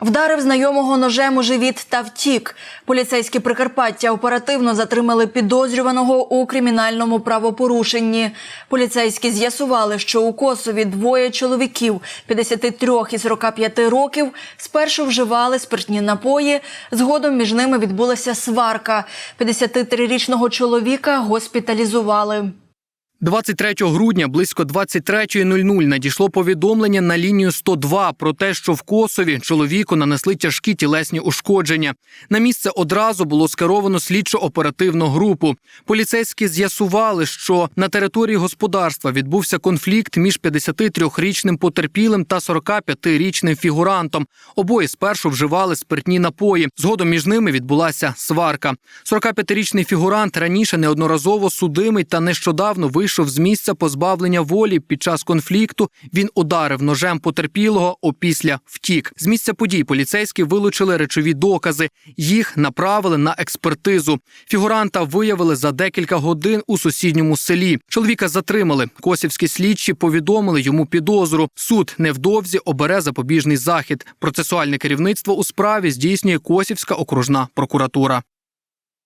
Вдарив знайомого ножем у живіт та втік. Поліцейські Прикарпаття оперативно затримали підозрюваного у кримінальному правопорушенні. Поліцейські з'ясували, що у Косові двоє чоловіків 53 і 45 років спершу вживали спиртні напої. Згодом між ними відбулася сварка. 53-річного чоловіка госпіталізували. 23 грудня близько 23.00 надійшло повідомлення на лінію 102 про те, що в Косові чоловіку нанесли тяжкі тілесні ушкодження. На місце одразу було скеровано слідчо-оперативну групу. Поліцейські з'ясували, що на території господарства відбувся конфлікт між 53-річним потерпілим та 45-річним фігурантом. Обоє спершу вживали спиртні напої. Згодом між ними відбулася сварка. 45-річний фігурант раніше неодноразово судимий та нещодавно вийшов з місця позбавлення волі. Під час конфлікту він ударив ножем потерпілого, опісля втік. З місця подій поліцейські вилучили речові докази. Їх направили на експертизу. Фігуранта виявили за декілька годин у сусідньому селі. Чоловіка затримали. Косівські слідчі повідомили йому підозру. Суд невдовзі обере запобіжний захід. Процесуальне керівництво у справі здійснює Косівська окружна прокуратура.